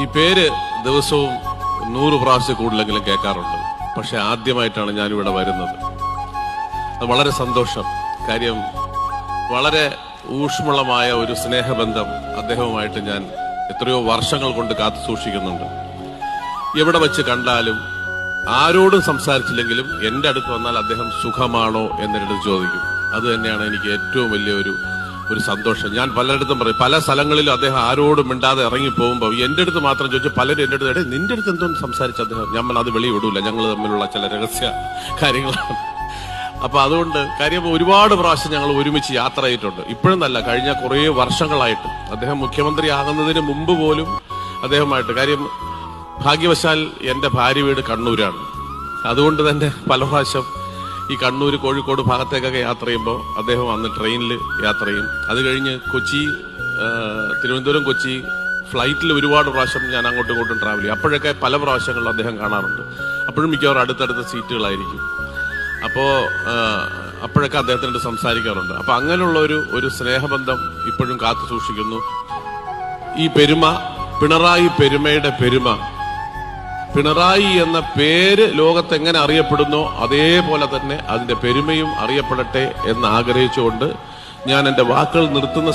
ഈ പേര് ദിവസവും നൂറ് പ്രാവശ്യം കൂടുതലെങ്കിലും കേൾക്കാറുണ്ട്. പക്ഷെ ആദ്യമായിട്ടാണ് ഞാനിവിടെ വരുന്നത്. അത് വളരെ സന്തോഷം. കാര്യം വളരെ ഊഷ്മളമായ ഒരു സ്നേഹബന്ധം അദ്ദേഹവുമായിട്ട് ഞാൻ എത്രയോ വർഷങ്ങൾ കൊണ്ട് കാത്തു സൂക്ഷിക്കുന്നുണ്ട്. എവിടെ വെച്ച് കണ്ടാലും ആരോടും സംസാരിച്ചില്ലെങ്കിലും എന്റെ അടുത്ത് വന്നാൽ അദ്ദേഹം സുഖമാണോ എന്നിട്ട് ചോദിക്കും. അത് തന്നെയാണ് എനിക്ക് ഏറ്റവും വലിയ ഒരു സന്തോഷം. ഞാൻ പലയിടത്തും പറയും പല സ്ഥലങ്ങളിലും അദ്ദേഹം ആരോടും മിണ്ടാതെ ഇറങ്ങി പോകുമ്പോൾ എന്റെ അടുത്ത് മാത്രം ചോദിച്ചു പലരും എന്റെ അടുത്ത് "എടേ, നിന്റെ അടുത്ത് എന്തോ സംസാരിച്ച അദ്ദേഹം? ഞാൻ അത് വെളി വിടൂല. ഞങ്ങൾ തമ്മിലുള്ള ചില രഹസ്യ കാര്യങ്ങളാണ്. അപ്പൊ അതുകൊണ്ട് കാര്യം ഒരുപാട് പ്രാവശ്യം ഞങ്ങൾ ഒരുമിച്ച് യാത്ര ചെയ്തിട്ടുണ്ട്. ഇപ്പോഴും നല്ല കഴിഞ്ഞ കുറേ വർഷങ്ങളായിട്ട് അദ്ദേഹം മുഖ്യമന്ത്രി ആകുന്നതിന് മുമ്പ് പോലും അദ്ദേഹമായിട്ട് കാര്യം ഭാഗ്യവശാൽ എന്റെ ഭാര്യ വീട് കണ്ണൂരാണ്. അതുകൊണ്ട് തന്നെ പല പ്രാവശ്യം ഈ കണ്ണൂർ കോഴിക്കോട് ഭാഗത്തേക്കൊക്കെ യാത്ര ചെയ്യുമ്പോൾ അദ്ദേഹം അന്ന് ട്രെയിനിൽ യാത്ര ചെയ്യും. അത് കഴിഞ്ഞ് കൊച്ചി തിരുവനന്തപുരം കൊച്ചി ഫ്ലൈറ്റിൽ ഒരുപാട് പ്രാവശ്യം ഞാൻ അങ്ങോട്ടും ഇങ്ങോട്ടും ട്രാവൽ ചെയ്യും. അപ്പോഴൊക്കെ പല പ്രാവശ്യങ്ങളിലും അദ്ദേഹം കാണാറുണ്ട്. അപ്പോഴും മിക്കവാറും അടുത്തടുത്ത സീറ്റുകളായിരിക്കും. അപ്പോൾ അപ്പോഴൊക്കെ അദ്ദേഹത്തിനോട് സംസാരിക്കാറുണ്ട്. അപ്പോൾ അങ്ങനെയുള്ള ഒരു ഒരു സ്നേഹബന്ധം ഇപ്പോഴും കാത്തു സൂക്ഷിക്കുന്നു ഈ പെരുമ പിണറായി പെരുമയുടെ പെരുമ പിണറായി എന്ന പേര് ലോകത്ത് എങ്ങനെ അറിയപ്പെടുന്നോ അതേപോലെ തന്നെ അതിന്റെ പെരുമയും അറിയപ്പെടട്ടെ എന്ന് ആഗ്രഹിച്ചുകൊണ്ട് ഞാൻ എന്റെ വാക്കുകൾ നിർത്തുന്ന